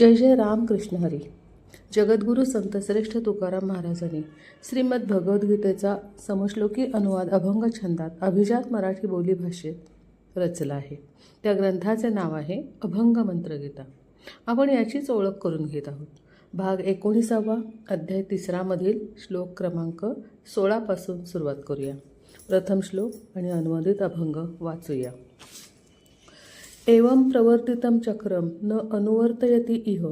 जय जय रामकृष्ण हरी. जगद्गुरू संतश्रेष्ठ तुकाराम महाराजांनी श्रीमद भगवद्गीतेचा समश्लोकी अनुवाद अभंग छंदात अभिजात मराठी बोली भाषेत रचला आहे. त्या ग्रंथाचे नाव आहे अभंग मंत्रगीता. आपण याचीच ओळख करून घेत आहोत. भाग एकोणीसावा अध्याय तिसरामधील श्लोक क्रमांक सोळापासून सुरुवात करूया. प्रथम श्लोक आणि अनुवादित अभंग वाचूया. एवं प्रवर्तितं चक्रं न अनुवर्तयति इह।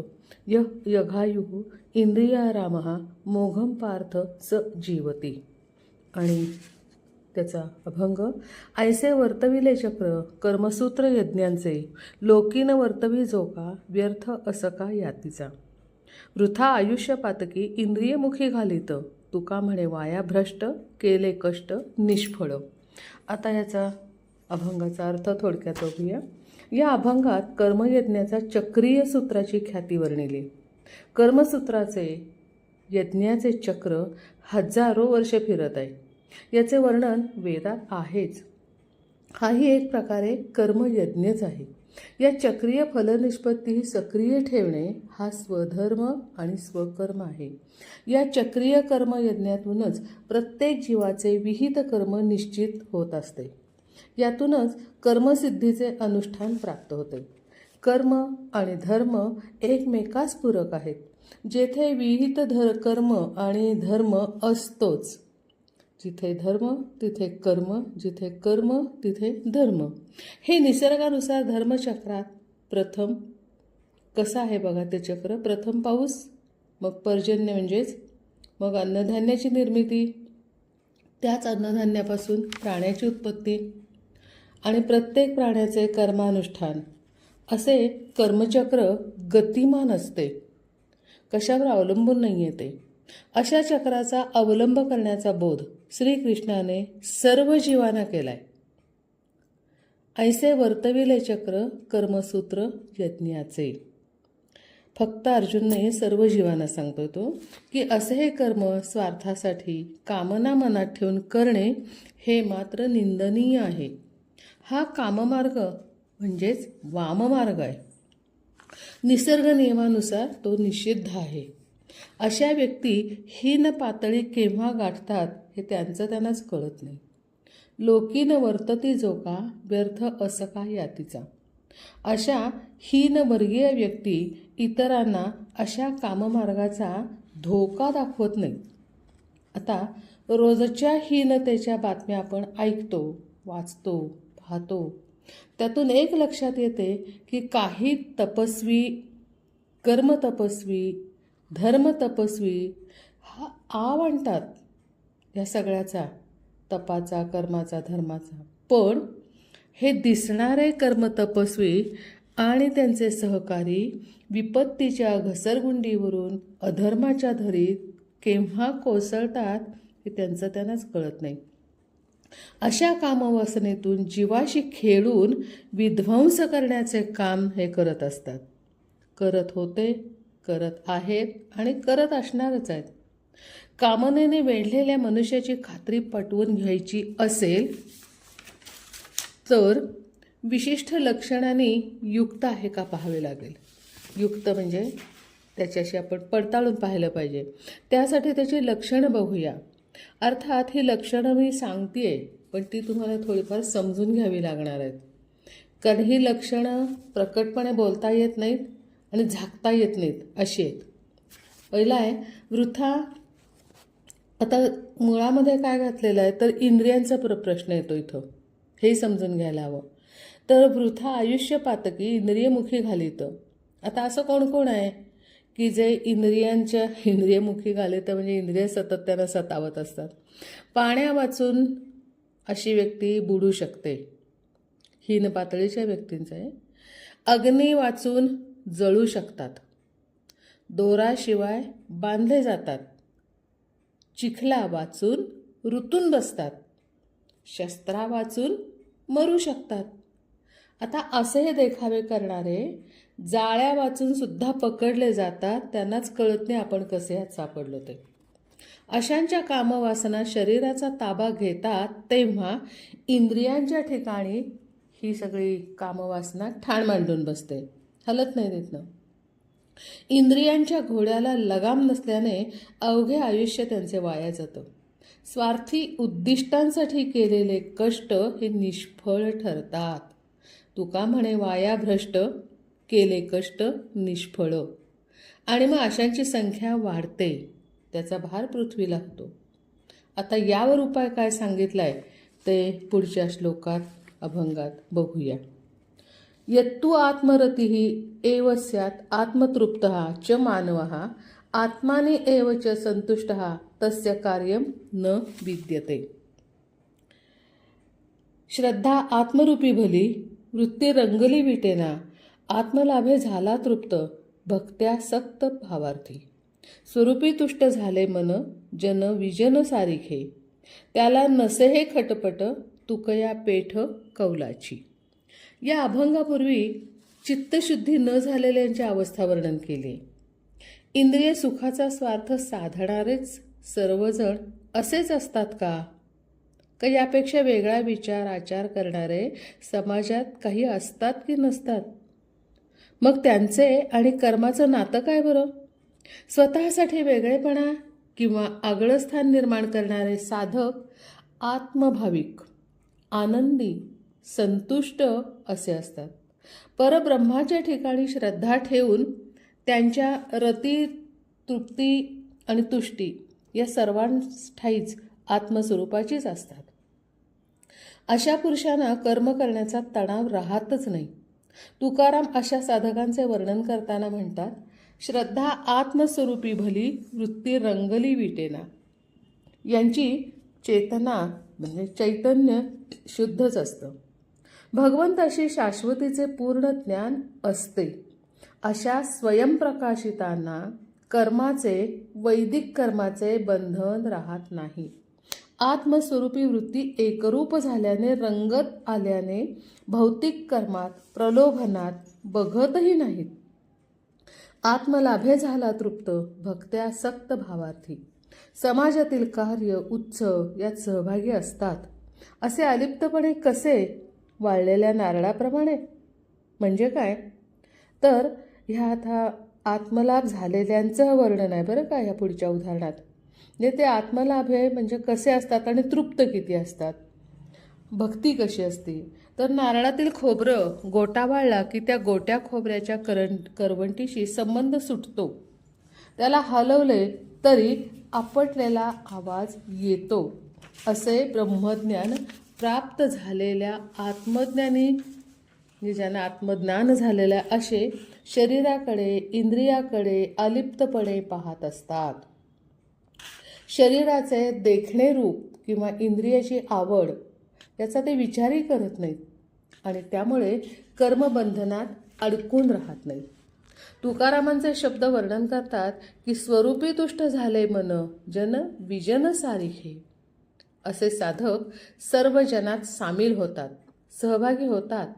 यः यघायुः इंद्रियारामः मोघं पार्थ स जीवती। आणि त्याचा अभंग ऐसे वर्तविले चक्र कर्मसूत्र यज्ञांचे लोकीन वर्तवी झोका व्यर्थ असका यातीचा। वृथा आयुष्य पातकी इंद्रियमुखी घालित तुका म्हणे वाया भ्रष्ट केले कष्ट निष्फळ। आता याचा अभंगाचा अर्थ थोडक्यात बघूया। या अभंगात कर्मयज्ञाचा चक्रीय सूत्राची ख्याती वर्णिली कर्मसूत्राचे यज्ञाचे चक्र हजारो वर्ष फिरत आहे. याचे वर्णन वेदात आहेच. हाही एक प्रकारे कर्मयज्ञच आहे. या चक्रीय फलनिष्पत्ती सक्रिय ठेवणे हा स्वधर्म आणि स्वकर्म आहे. या चक्रीय कर्मयज्ञातूनच प्रत्येक जीवाचे विहित कर्म निश्चित होत असते. यातूनच कर्मसिद्धीचे अनुष्ठान प्राप्त होते. कर्म आणि धर्म एकमेकास पूरक आहेत. जेथे विहित धर कर्म आणि धर्म असतोच. जिथे धर्म तिथे कर्म जिथे कर्म तिथे धर्म. हे निसर्गानुसार धर्मचक्रात प्रथम कसं आहे बघा ते चक्र? प्रथम पाऊस मग पर्जन्य म्हणजेच मग अन्नधान्याची निर्मिती त्याच अन्नधान्यापासून प्राण्याची उत्पत्ती आणि प्रत्येक प्राण्याचे कर्मानुष्ठान. असे कर्मचक्र गतिमान असते. कशावर अवलंबून नाही येते अशा चक्राचा अवलंब करण्याचा बोध श्रीकृष्णाने सर्व जीवांना केलाय. ऐसे वर्तविले चक्र कर्मसूत्र यज्ञाचे. फक्त अर्जुनने हे सर्व जीवांना सांगतो तो की असे हे कर्म स्वार्थासाठी कामना मनात ठेवून करणे हे मात्र निंदनीय आहे. हा काममार्ग म्हणजेच वाममार्ग आहे. निसर्ग नियमानुसार तो निषिद्ध आहे. अशा व्यक्ती हीन पातळी केव्हा गाठतात हे त्यांचं त्यांनाच कळत नाही. लोकीन वर्तती जो का व्यर्थ असं का यातीचा. अशा हीनवर्गीय व्यक्ती इतरांना अशा काममार्गाचा धोका दाखवत नाही. आता रोजच्या हीनतेच्या बातम्या आपण ऐकतो वाचतो पाहतो. त्यातून एक लक्षात येते की काही तपस्वी कर्मतपस्वी धर्मतपस्वी हा आव आणतात या सगळ्याचा तपाचा कर्माचा धर्माचा. पण हे दिसणारे कर्मतपस्वी आणि त्यांचे सहकारी विपत्तीच्या घसरगुंडीवरून अधर्माच्या धरीत केव्हा कोसळतात हे त्यांचं त्यांनाच कळत नाही. अशा कामवासनेतून जीवाशी खेळून विध्वंस करण्याचे काम हे करत असतात. करत होते करत आहेत आणि करत असणारच आहेत. कामनेने वेढलेल्या मनुष्याची खात्री पटवून घ्यायची असेल तर विशिष्ट लक्षणांनी युक्त आहे का पाहावे लागेल. युक्त म्हणजे त्याच्याशी आपण पडताळून पाहिलं पाहिजे. त्यासाठी त्याची लक्षणं बघूया. अर्थात ही लक्षणं मी सांगते पण ती तुम्हाला थोडीफार समजून घ्यावी लागणार आहेत. कारण ही लक्षणं प्रकटपणे बोलता येत नाहीत आणि झाकता येत नाहीत अशी आहेत. पहिला आहे वृथा आता मुळामध्ये काय घातलेलं आहे तर इंद्रियांचा प्र प्रश्न येतो इथं. हे समजून घ्यायला हवं. तर वृथा आयुष्य पातकी इंद्रियमुखी घालितं आता असं कोण कोण आहे? की जे इंद्रियांच्या इंद्रियमुखी तर म्हणजे इंद्रिय सतत त्यांना सतावत असतात. पाण्या वाचून अशी व्यक्ती बुडू शकते. हीन पातळीच्या व्यक्तींचं आहे अग्नी वाचून जळू शकतात. दोराशिवाय बांधले जातात. चिखला वाचून ऋतून बसतात. शस्त्रा वाचून मरू शकतात. आता असे हे देखावे करणारे जाळ्या वाचून सुद्धा पकडले जातात त्यांनाच कळत नाही आपण कसे ह्यात सापडलो ते. अशांच्या कामवासना शरीराचा ताबा घेतात तेव्हा इंद्रियांच्या ठिकाणी ही सगळी कामवासना ठाण मांडून बसते. हलत नाही तिथनं इंद्रियांच्या घोड्याला लगाम नसल्याने अवघे आयुष्य त्यांचे वाया जातं. स्वार्थी उद्दिष्टांसाठी केलेले कष्ट हे निष्फळ ठरतात. तुका म्हणे वाया भ्रष्ट केले कष्ट निष्फळ. आणि मग अशांची संख्या वाढते. त्याचा भार पृथ्वीला होतो. आता यावर उपाय काय सांगितलाय? ते पुढच्या श्लोकात अभंगात बघूया. यत्तु आत्मरती एव स्यात् आत्मतृप्त च मानव आत्माने एव च संतुष्ट तस्य कार्य न विद्यते. श्रद्धा आत्मरूपी भली वृत्ती रंगली विटेना आत्मलाभे झाला तृप्त भक्त्या सक्त भावार्थी. स्वरूपी तुष्ट झाले मन जन विजन सारिखे. त्याला नसे हे खटपट तुकया पेठ कौलाची. या अभंगापूर्वी चित्तशुद्धी न झालेल्यांची अवस्था वर्णन केली. इंद्रिय सुखाचा स्वार्थ साधणारेच सर्वजण असेच असतात का? का यापेक्षा वेगळा विचार आचार करणारे समाजात काही असतात की नसतात? मग त्यांचे आणि कर्माचं नातं काय बरं? स्वतःसाठी वेगळेपणा किंवा आगळं स्थान निर्माण करणारे साधक आत्मभाविक आनंदी संतुष्ट असे असतात. परब्रह्माच्या ठिकाणी श्रद्धा ठेवून त्यांच्या रती तृप्ती आणि तुष्टी या सर्वांठाईच आत्मस्वरूपाचीच असतात. अशा पुरुषांना कर्म करण्याचा तणाव राहतच नाही. तुकाराम अशा साधकांचे वर्णन करताना म्हणतात श्रद्धा आत्मस्वरूपी भली वृत्ती रंगली विटेना. यांची चेतना म्हणजे चैतन्य शुद्धच असतं. भगवंताशी शाश्वतीचे पूर्ण ज्ञान असते. अशा स्वयंप्रकाशितांना कर्माचे वैदिक कर्माचे बंधन राहत नाही. आत्मस्वरूपी वृत्ती एकरूप झाल्याने रंगत आल्याने भौतिक कर्मात प्रलोभनात बघतही नाहीत. आत्मलाभे झाला तृप्त भक्त्या सक्त भावार्थी. समाजातील कार्य उत्सव यात सहभागी असतात. असे अलिप्तपणे कसे? वाळलेल्या नारळाप्रमाणे. म्हणजे काय? तर ह्यात हा आत्मलाभ झालेल्यांचं वर्णन आहे बरं का ह्या पुढच्या उदाहरणात. म्हणजे ते आत्मलाभ आहे म्हणजे कसे असतात आणि तृप्त किती असतात? भक्ती कशी असते? तर नारळातील खोबरं गोटा वाळला की त्या गोट्या खोबऱ्याच्या करं करवंटीशी संबंध सुटतो. त्याला हलवले तरी आपटलेला आवाज येतो असे ब्रह्मज्ञान प्राप्त झालेल्या आत्मज्ञानी म्हणजे ज्यांना आत्मज्ञान झालेल्या असे शरीराकडे इंद्रियाकडे अलिप्तपणे पाहत असतात. शरीराचे देखणे रूप किंवा इंद्रियाची आवड याचा ते विचारही करत नाहीत. आणि त्यामुळे कर्मबंधनात अडकून राहत नाही. तुकारामांचे शब्द वर्णन करतात की स्वरूपी तुष्ट झाले मन जन विजन सारिखे असे साधक सर्व जनात सामील होतात सहभागी होतात.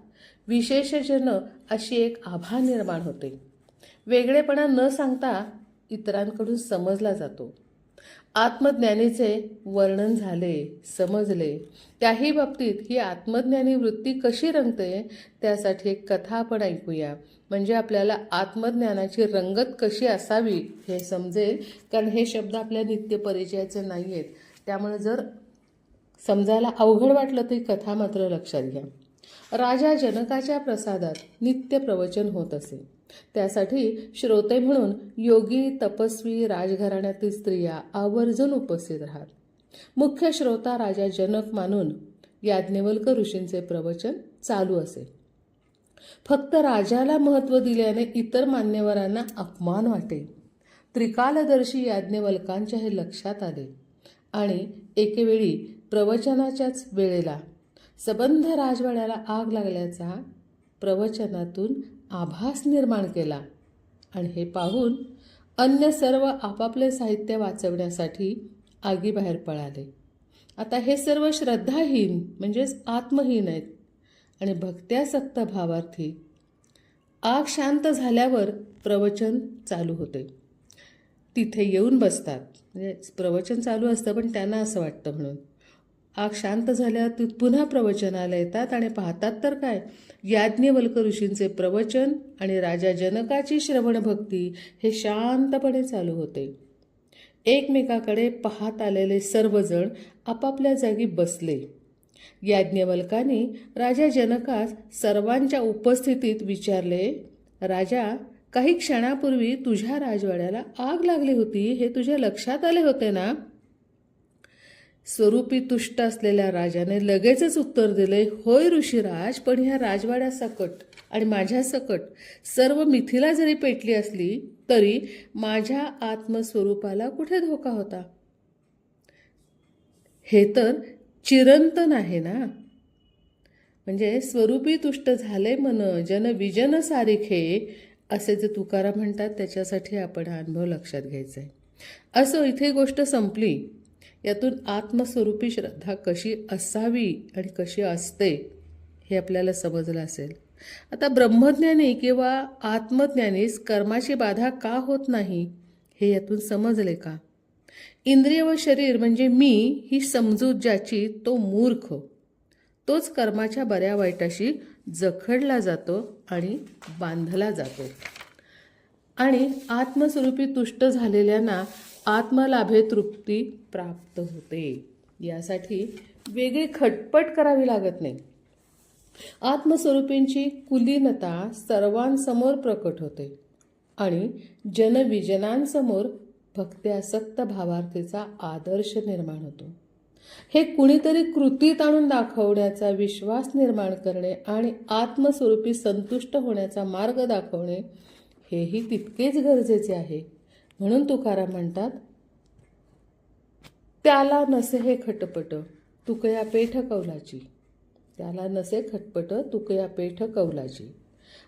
विशेषजन अशी एक आभा निर्माण होते. वेगळेपणा न सांगता इतरांकडून समजला जातो. आत्मज्ञानीचे वर्णन झाले समजले. त्याही बाबतीत ही आत्मज्ञानी वृत्ती कशी रंगते त्यासाठी एक कथा आपण ऐकूया. म्हणजे आपल्याला आत्मज्ञानाची रंगत कशी असावी हे समजेल कारण हे शब्द आपल्या नित्य परिचयाचे नाही आहेत त्यामुळे जर समजायला अवघड वाटलं तरी कथा मात्र लक्षात घ्या. राजा जनकाच्या प्रसादात नित्य प्रवचन होत असे. त्यासाठी श्रोते म्हणून योगी तपस्वी राजघराण्यातील स्त्रिया आवर्जून उपस्थित राहत. मुख्य श्रोता राजा जनक मानून याज्ञवल्क ऋषींचे प्रवचन चालू असे. फक्त राजाला महत्त्व दिल्याने इतर मान्यवरांना अपमान वाटे. त्रिकालदर्शी याज्ञवल्कांच्या हे लक्षात आले आणि एकेवेळी प्रवचनाच्याच वेळेला सबंध राजवाड्याला आग लागल्याचा प्रवचनातून आभास निर्माण केला. आणि हे पाहून अन्य सर्व आपापले साहित्य वाचवण्यासाठी आगीबाहेर पळाले. आता हे सर्व श्रद्धाहीन म्हणजेच आत्महीन आहेत. आणि भक्त्यासक्त भावार्थी आग शांत झाल्यावर प्रवचन चालू होते. तिथे येऊन बसतात. म्हणजे प्रवचन चालू असतं पण त्यांना असं वाटतं म्हणून. आग शांत झाल्यावर ती पुन्हा प्रवचनाला येतात आणि पाहतात तर काय? याज्ञवल्क ऋषींचे प्रवचन आणि राजा जनकाची श्रवण भक्ती हे शांतपणे चालू होते. एकमेकाकडे पाहत आलेले सर्वजण आपापल्या जागी बसले. याज्ञवल्काने राजा जनकास सर्वांच्या उपस्थितीत विचारले राजा काही क्षणापूर्वी तुझ्या राजवाड्याला आग लागली होती हे तुझ्या लक्षात आले होते ना? स्वरूपी तुष्ट असलेल्या राजाने लगेचच उत्तर दिले होय ऋषीराज पण ह्या राजवाड्यासकट आणि माझ्या सकट सर्व मिथिला जरी पेटली असली तरी माझ्या आत्मस्वरूपाला कुठे धोका होता? हे तर चिरंतन आहे ना? म्हणजे स्वरूपी तुष्ट झाले मन जन विजन सारिखे असे जे तुकाराम म्हणतात त्याच्यासाठी आपण हा अनुभव लक्षात घ्यायचा आहे. असं इथे गोष्ट संपली. यातून आत्मस्वरूपी श्रद्धा कशी असावी आणि कशी असते हे आपल्याला समजलं असेल. आता ब्रह्मज्ञानी किंवा आत्मज्ञानीस कर्माची बाधा का होत नाही हे यातून समजले का? इंद्रिय व शरीर म्हणजे मी ही समजूत ज्याची तो मूर्ख. तोच कर्माच्या बऱ्या वाईटाशी जखडला जातो आणि बांधला जातो. आणि आत्मस्वरूपी तुष्ट झालेल्यांना आत्मलाभे तृप्ती प्राप्त होते. यासाठी वेगळी खटपट करावी लागत नाही. आत्मस्वरूपींची कुलीनता सर्वांसमोर प्रकट होते आणि जनविजनांसमोर भक्त्यासक्त भावार्थीचा आदर्श निर्माण होतो. हे कुणीतरी कृतीत आणून दाखवण्याचा विश्वास निर्माण करणे आणि आत्मस्वरूपी संतुष्ट होण्याचा मार्ग दाखवणे हेही तितकेच गरजेचे आहे. म्हणून तुकाराम म्हणतात त्याला नसे हे खटपट तुकया पेठ कौलाची. त्याला नसे खटपट तुकया पेठ कौलाची.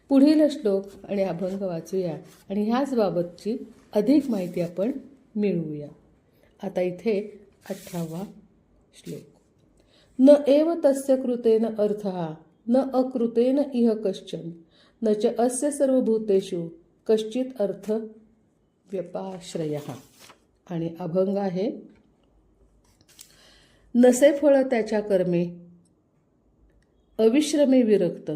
पुढील श्लोक आणि अभंग वाचूया आणि ह्याच बाबतची अधिक माहिती आपण मिळवूया. आता इथे अठरावा श्लोक. न एव तस्य कृतेन अर्थ न अकृतेन इह कश्चन. न च अस्य सर्वभूतेषु कश्चित अर्थ व्यपाश्रय. आणि अभंग आहे नसे फळ त्याच्या कर्मे अविश्रमे विरक्त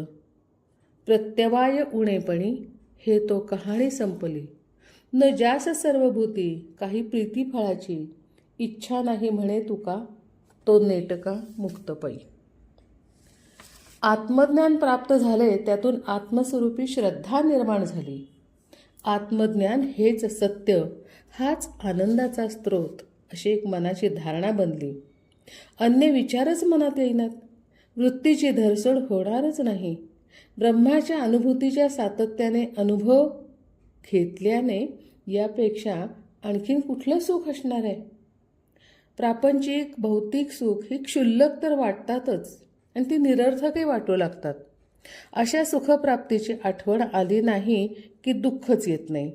प्रत्यवाय उणेपणी हे तो कहाणी संपली. न जास सर्वभूती काही प्रीती फळाची इच्छा नाही म्हणे तुका तो नेटका मुक्तपै. आत्मज्ञान प्राप्त झाले त्यातून आत्मस्वरूपी श्रद्धा निर्माण झाली. आत्मज्ञान हेच सत्य हाच आनंदाचा स्रोत अशी एक मनाची धारणा बनली. अन्य विचारच मनात येईनात. वृत्तीची धरसड होणारच नाही. ब्रह्माच्या अनुभूतीच्या सातत्याने अनुभव घेतल्याने यापेक्षा आणखीन कुठलं सुख असणार आहे? प्रापंचिक भौतिक सुख ही क्षुल्लक तर वाटतातच आणि ती निरर्थकही वाटू लागतात. अशा सुखप्राप्तीची आठवण आली नाही की दुःखच येत नाही.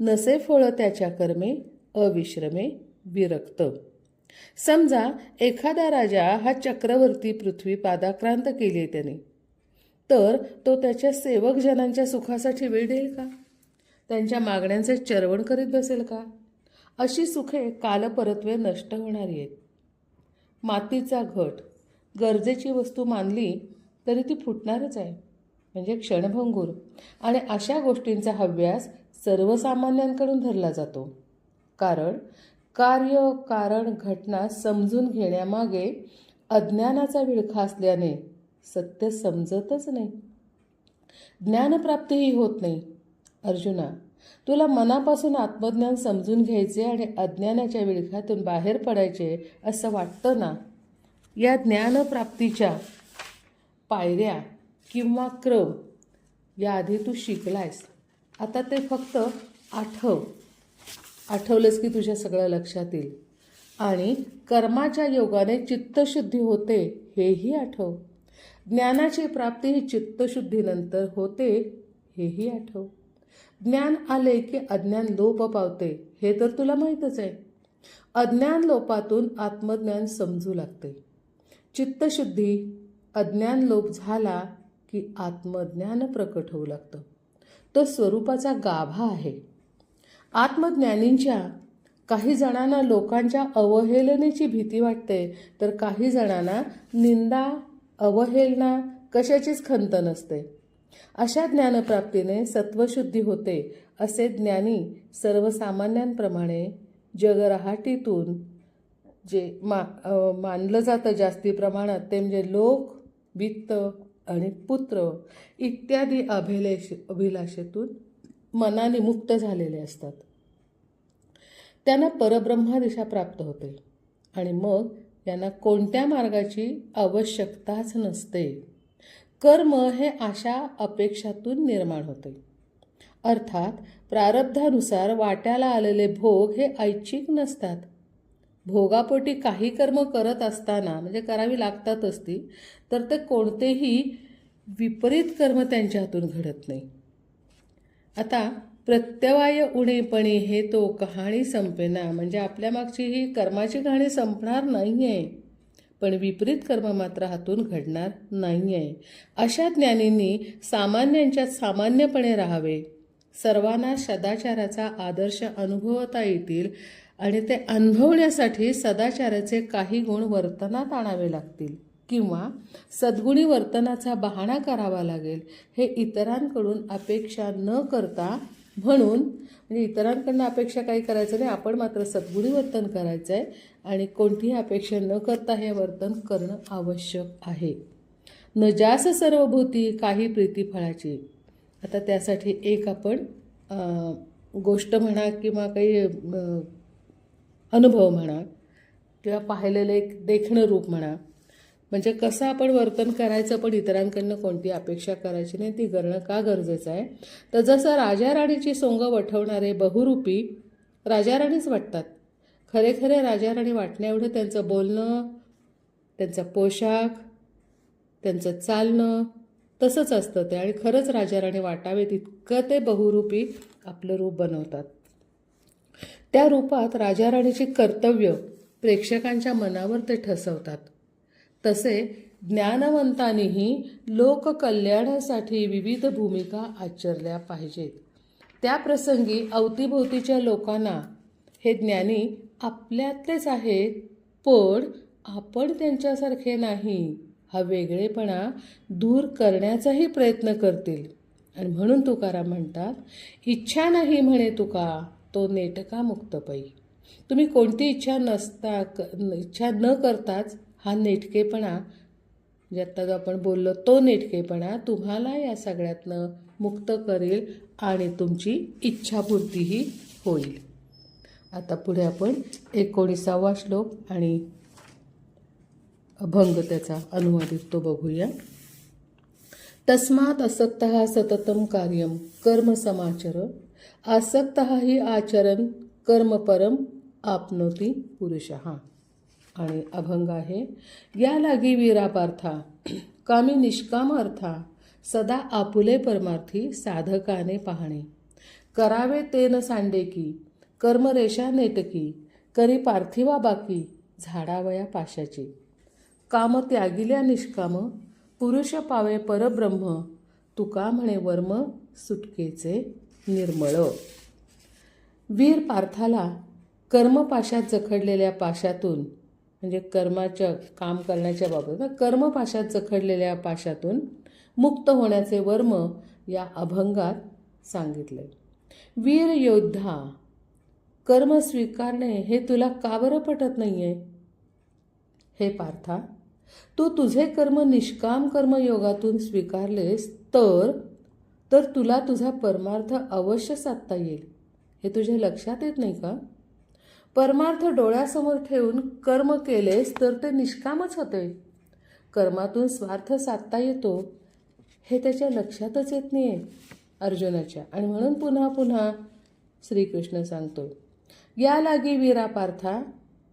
नसे फळ त्याच्या कर्मे अविश्रमे विरक्त. समजा एखादा राजा हा चक्रवर्ती पृथ्वी पादाक्रांत केली आहे त्याने. तर तो त्याच्या सेवकजनांच्या सुखासाठी वेळ देईल का? त्यांच्या मागण्यांचे चरवण करीत बसेल का? अशी सुखे कालपरत्वे नष्ट होणारी आहेत. मातीचा घट गरजेची वस्तू मानली तरी ती फुटणारच आहे. म्हणजे क्षणभंगूर. आणि अशा गोष्टींचा हव्यास सर्वसामान्यांकडून धरला जातो. कारण कार्य कारण घटना समजून घेण्यामागे अज्ञानाचा विळखा असल्याने सत्य समजतच नाही. ज्ञानप्राप्तीही होत नाही. अर्जुना तुला मनापासून आत्मज्ञान समजून घ्यायचे आणि अज्ञानाच्या विळख्यातून बाहेर पडायचे असं वाटतं ना? या ज्ञानप्राप्तीच्या पायऱ्या किंवा क्रम याआधी तू शिकलायस. आता ते फक्त आठव. आठवलंस की तुझ्या सगळं लक्षात येईल. आणि कर्माच्या योगाने चित्तशुद्धी होते हेही आठव. ज्ञानाची प्राप्ती ही चित्तशुद्धीनंतर होते हेही आठव. ज्ञान आले की अज्ञान लोप पावते हे तर तुला माहीतच आहे. अज्ञान लोपातून आत्मज्ञान समजू लागते. चित्तशुद्धी अज्ञान लोप झाला की आत्मज्ञान प्रकट होऊ लागतं. तो स्वरूपाचा गाभा आहे. आत्मज्ञानींच्या काही जणांना लोकांच्या अवहेलनेची भीती वाटते तर काही जणांना निंदा अवहेलना कशाचीच खंत नसते. अशा ज्ञानप्राप्तीने सत्वशुद्धी होते असे ज्ञानी सर्वसामान्यांप्रमाणे जगरहाटीतून जे मा मानलं जातं जास्ती प्रमाणात ते म्हणजे लोक वित्त आणि पुत्र इत्यादी अभिलेश अभिलाषेतून मनाने मुक्त झालेले असतात. त्यांना परब्रह्मा दिशा प्राप्त होते आणि मग यांना कोणत्या मार्गाची आवश्यकताच नसते. कर्म हे अशा अपेक्षातून निर्माण होते. अर्थात प्रारब्धानुसार वाट्याला आलेले भोग हे ऐच्छिक नसतात. भोगापोटी काही कर्म करत असताना म्हणजे करावी लागतातच ती तर ते कोणतेही विपरीत कर्म त्यांच्या हातून घडत नाही. आता प्रत्यवाय उणेपणे हे तो कहाणी संपेना म्हणजे आपल्या मागची ही कर्माची कहाणी संपणार नाही आहे पण विपरीत कर्म मात्र हातून घडणार नाही आहे अशा ज्ञानींनी सामान्यांच्यात सामान्यपणे राहावे. सर्वांना सदाचाराचा आदर्श अनुभवता येतील आणि ते अनुभवण्यासाठी सदाचाराचे काही गुण वर्तनात आणावे लागतील. किंवा सद्गुणी वर्तनाचा बहाणा करावा लागेल. हे इतरांकडून अपेक्षा न करता म्हणून म्हणजे इतरांकडनं अपेक्षा काही करायचं नाही आपण मात्र सद्गुणी वर्तन करायचं आहे आणि कोणतीही अपेक्षा न करता हे वर्तन करणं आवश्यक आहे. न जास सर्वभूती काही प्रीतीफळाची. आता त्यासाठी एक आपण गोष्ट म्हणा किंवा काही अनुभव म्हणा किंवा पाहिलेलं एक देखणं रूप म्हणा. म्हणजे कसं आपण वर्तन करायचं पण इतरांकडनं कोणती अपेक्षा करायची नाही ती करणं का गरजेचं आहे? तर जसं राजा राणीची सोंग वठवणारे बहुरूपी राजा राणीच वाटतात. खरे खरे राजा राणी वाटण्या एवढं त्यांचं बोलणं त्यांचा पोशाख त्यांचं चालणं तसंच असतं ते. आणि खरंच राजा राणी वाटावेत इतकं ते बहुरूपी आपलं रूप बनवतात. त्या रूपात राजाराणीचे कर्तव्य प्रेक्षकांच्या मनावर ते ठसवतात. तसे ज्ञानवंतांनीही लोककल्याणासाठी विविध भूमिका आचरल्या पाहिजेत. त्या प्रसंगी अवतीभोवतीच्या लोकांना हे ज्ञानी आपल्यातलेच आहेत पण आपण त्यांच्यासारखे नाही. हा वेगळेपणा दूर करण्याचाही प्रयत्न करतील. आणि म्हणून तुकाराम म्हणतात इच्छा नाही म्हणे तुका. तो नेटका मुक्तपै तुम्ही कोणती इच्छा नसता क इच्छा न करताच हा नेटकेपणा ज्यात आत्ता आपण बोललो तो नेटकेपणा तुम्हाला या सगळ्यातनं मुक्त करेल आणि तुमची इच्छापूर्तीही होईल. आता पुढे आपण एकोणीसावा श्लोक आणि अभंग त्याचा अनुवादित तो बघूया. तस्मात असक्त सततम कार्यम कर्म समाचर आसक्त ही आचरण कर्म परम आपनोती पुरुष. आणि अभंग आहे या लागी वीरापार्था कामी निष्काम अर्था सदा आपुले परमार्थी साधकाने पाहणे. करावे ते न सांडे की कर्मरेषा नेटकी करी पार्थिवा बाकी झाडावया पाशाची. काम त्यागिल्या निष्काम पुरुष पावे परब्रह्म तुका म्हणे वर्म सुटकेचे निर्मळ. वीर पार्थाला कर्मपाशात जखडलेल्या पाशातून म्हणजे कर्माच्या काम करण्याच्या बाबत कर्मपाशात जखडलेल्या पाशातून मुक्त होण्याचे वर्म या अभंगात सांगितले. वीर योद्धा कर्म स्वीकारणे हे तुला का बरं पटत नाही आहे हे पार्था तू तुझे कर्म निष्काम कर्मयोगातून स्वीकारलेस तर तर तुला तुझा परमार्थ अवश्य साधता येईल. हे तुझ्या लक्षात येत नाही का? परमार्थ डोळ्यासमोर ठेवून कर्म केलेस तर ते निष्कामच होते. कर्मातून स्वार्थ साधता येतो हे त्याच्या लक्षातच येत नाही आहे अर्जुनाच्या. आणि म्हणून पुन्हा पुन्हा श्रीकृष्ण सांगतो या लागी वीरा पार्था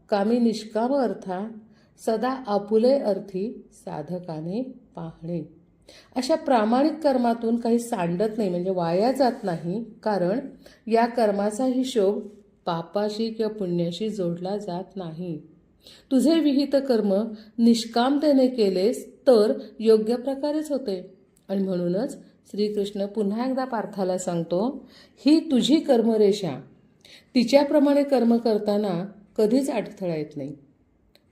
कामी निष्काम अर्था सदा आपुले अर्थी साधकाने पाहणे. अशा प्रामाणिक कर्मातून काही सांडत नाही म्हणजे वाया जात नाही. कारण या कर्माचा हिशोब पापाशी किंवा पुण्याशी जोडला जात नाही. तुझे विहित कर्म निष्कामतेने केलेस तर योग्य प्रकारेच होते. आणि म्हणूनच श्रीकृष्ण पुन्हा एकदा पार्थाला सांगतो ही तुझी कर्मरेषा तिच्याप्रमाणे कर्म करताना कधीच अडथळा येत नाही.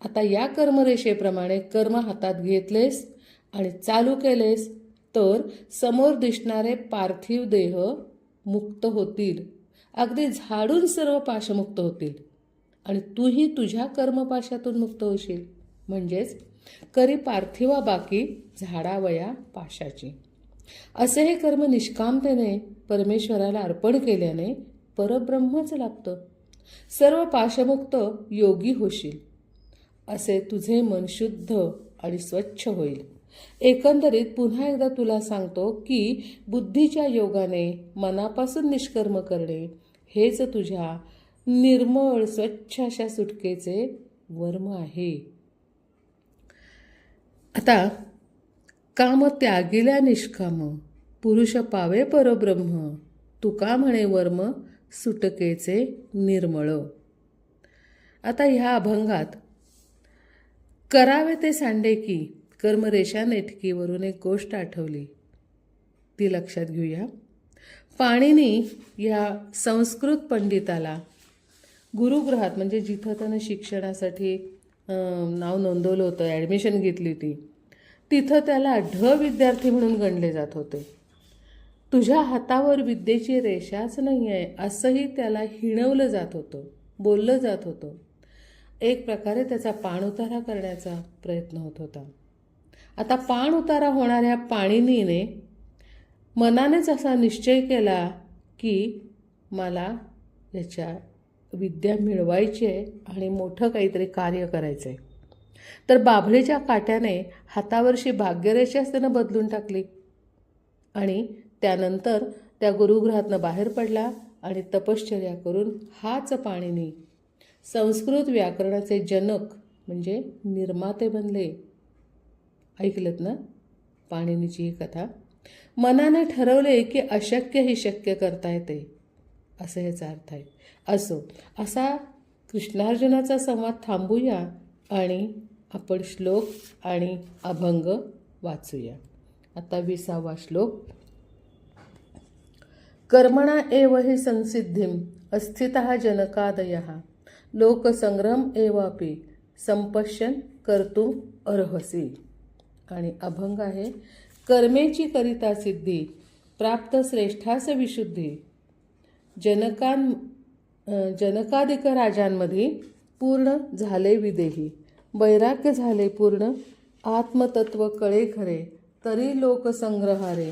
आता या कर्मरेषेप्रमाणे कर्म हातात घेतलेस आणि चालू केलेस तर समोर दिसणारे पार्थिव देह मुक्त होतील. अगदी झाडून सर्व पाशमुक्त होतील. आणि तूही तुझ्या कर्मपाशातून मुक्त होशील. म्हणजेच करी पार्थिवा बाकी झाडावया पाशाची. असे हे कर्म निष्कामतेने परमेश्वराला अर्पण केल्याने परब्रह्मच लाभतं. सर्व पाशमुक्त योगी होशील. असे तुझे मन शुद्ध आणि स्वच्छ होईल. एकंदरीत पुन्हा एकदा तुला सांगतो की बुद्धीच्या योगाने मनापासून निष्कर्म करणे हेच तुझ्या निर्मळ स्वच्छ अशा सुटकेचे वर्म आहे. आता काम त्यागिल्या निष्काम पुरुष पावे परब्रह्म तुका म्हणे वर्म सुटकेचे निर्मळ. आता ह्या अभंगात करावे ते सांडे की कर्मरेषा नेटकीवरून एक गोष्ट आठवली. ती लक्षात घेऊया. पाणिनी या संस्कृत पंडिताला गुरुगृहात म्हणजे जिथं त्यानं शिक्षणासाठी नाव नोंदवलं होतं ॲडमिशन घेतली ती तिथं त्याला ढ विद्यार्थी म्हणून गणले जात होते. तुझ्या हातावर विद्येची रेषाच नाही आहे असंही त्याला हिणवलं जात होतं बोललं जात होतं. एक प्रकारे त्याचा पाणउतारा करण्याचा प्रयत्न होत होता. आता पाण उतारा होणाऱ्या पाणिनीने मनानेच असा निश्चय केला की मला याच्या विद्या मिळवायची आहे आणि मोठं काहीतरी कार्य करायचं आहे तर बाभळीच्या काट्याने हातावरशी भाग्यरेषाच त्यानं बदलून टाकली. आणि त्यानंतर त्या गुरुगृहातनं बाहेर पडला आणि तपश्चर्या करून हाच पाणिनी संस्कृत व्याकरणाचे जनक म्हणजे निर्माते बनले. ऐकलत ना? पाणिनीची ही कथा. मनाने ठरवले की अशक्य ही शक्य करता येते असं ह्याचा अर्थ आहे. असो असा कृष्णार्जुनाचा संवाद थांबूया आणि आपण श्लोक आणि अभंग वाचूया. आता विसावा श्लोक. कर्मणा एव हि संसिद्धिम अस्थितः जनकादयः. लोकसंग्रम एवापि संपश्यन कर्तुम अर्हसी. आणि अभंग आहे. कर्मेची करिता सिद्धी प्राप्त श्रेष्ठास विशुद्धी. जनकां जनकाधिक राजांमध्ये पूर्ण झाले विदेही. वैराग्य झाले पूर्ण. आत्मतत्व कळे खरे. तरी लोकसंग्रहारे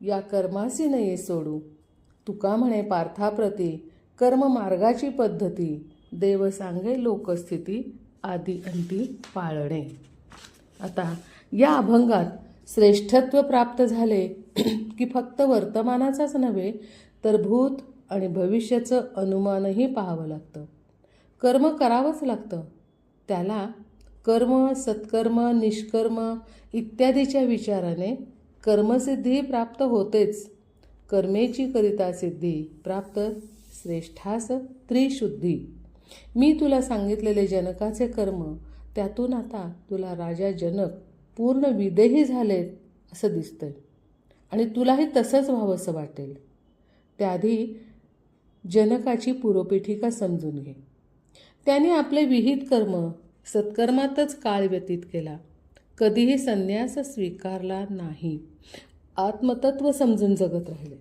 या कर्मासी नये सोडू. तुका म्हणे पार्थाप्रती कर्म मार्गाची पद्धती. देव सांगे लोकस्थिती आदी अंती पाळणे. आता या अभंगात श्रेष्ठत्व प्राप्त झाले की फक्त वर्तमानाचाच नव्हे तर भूत आणि भविष्याचं अनुमानही पाहावं लागतं. कर्म करावंच लागतं. त्याला कर्म सत्कर्म निष्कर्म इत्यादीच्या विचाराने कर्मसिद्धी प्राप्त होतेच. कर्मेची करिता सिद्धी प्राप्त श्रेष्ठास त्रिशुद्धी. मी तुला सांगितलेले जनकाचे कर्म त्यातून आता तुला राजा जनक पूर्ण विदेही झालेत असं दिसतंय. आणि तुलाही तसंच व्हावंसं वाटेल. त्याआधी जनकाची पूर्वपीठिका समजून घे. त्याने आपले विहित कर्म सत्कर्मातच काळ व्यतीत केला. कधीही संन्यास स्वीकारला नाही. आत्मतत्व समजून जगत राहिले.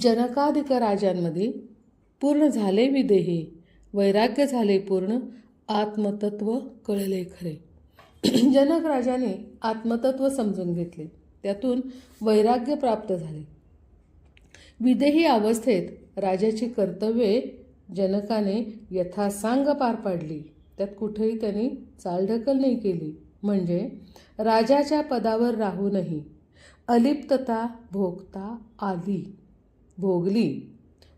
जनकाधिक राजांमध्ये पूर्ण झाले विदेही वैराग्य झाले पूर्ण आत्मतत्व कळले खरे. जनक राजाने आत्मतत्व समजून घेतले. त्यातून वैराग्य प्राप्त झाले. विदेही अवस्थेत राजाची कर्तव्ये जनकाने यथासांग पार पाडली. त्यात कुठेही त्यांनी चालढकल नाही केली. म्हणजे राजाच्या पदावर राहूनही अलिप्तता भोगता आली. भोगली.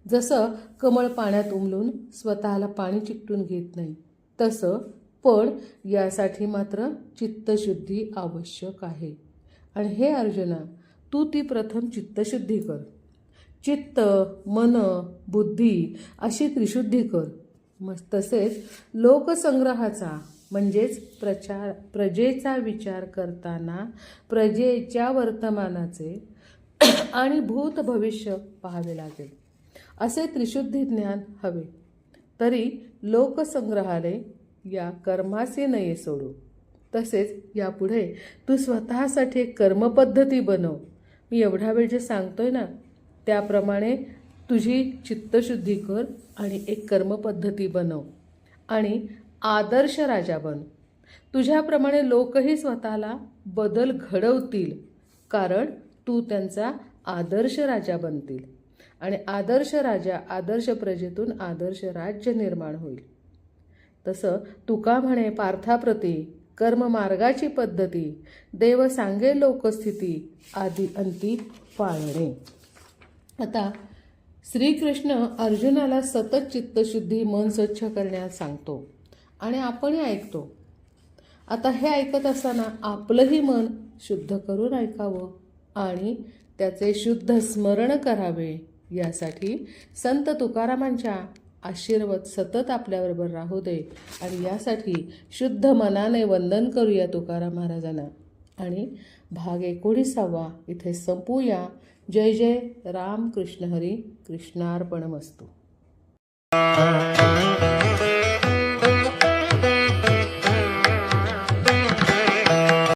जसं कमळ पाण्यात उमलून स्वतःला पाणी चिकटून घेत नाही. तसं पण यासाठी मात्र चित्तशुद्धी आवश्यक आहे. आणि हे अर्जुना तू ती प्रथम चित्तशुद्धी कर. चित्त मन बुद्धी अशी त्रिशुद्धी कर. मग तसेच लोकसंग्रहाचा म्हणजेच प्रचार प्रजेचा विचार करताना प्रजेच्या वर्तमानाचे आणि भूत भविष्य पाहावे लागेल. असे त्रिशुद्धी ज्ञान हवे. तरी लोकसंग्रहालय या कर्माचे नये सोडू. तसेच यापुढे तू स्वतःसाठी एक कर्मपद्धती बनव. मी एवढा वेळ जे सांगतोय ना त्याप्रमाणे तुझी चित्तशुद्धी कर आणि एक कर्मपद्धती बनव. आणि आदर्श राजा बन. तुझ्याप्रमाणे लोकही स्वतःला बदल घडवतील कारण तू त्यांचा आदर्श राजा बनतील. आणि आदर्श राजा आदर्श प्रजेतून आदर्श राज्य निर्माण होईल. तसं तुका म्हणे पार्थाप्रती कर्ममार्गाची पद्धती देव सांगे लोकस्थिती आदी अंती पाळणे. आता श्रीकृष्ण अर्जुनाला सतत चित्तशुद्धी मन स्वच्छ करण्यास सांगतो आणि आपणही ऐकतो. आता हे ऐकत असताना आपलंही मन शुद्ध करून ऐकावं आणि त्याचे शुद्ध स्मरण करावे. यासाठी संत तुकारामांच्या आशीर्वाद सतत आपल्याबरोबर राहू दे आणि यासाठी शुद्ध मनाने वंदन करूया तुकाराम महाराजांना. आणि भाग एकोणीसावा इथे संपूया. जय जय राम कृष्ण हरी कृष्णार्पणमस्तू.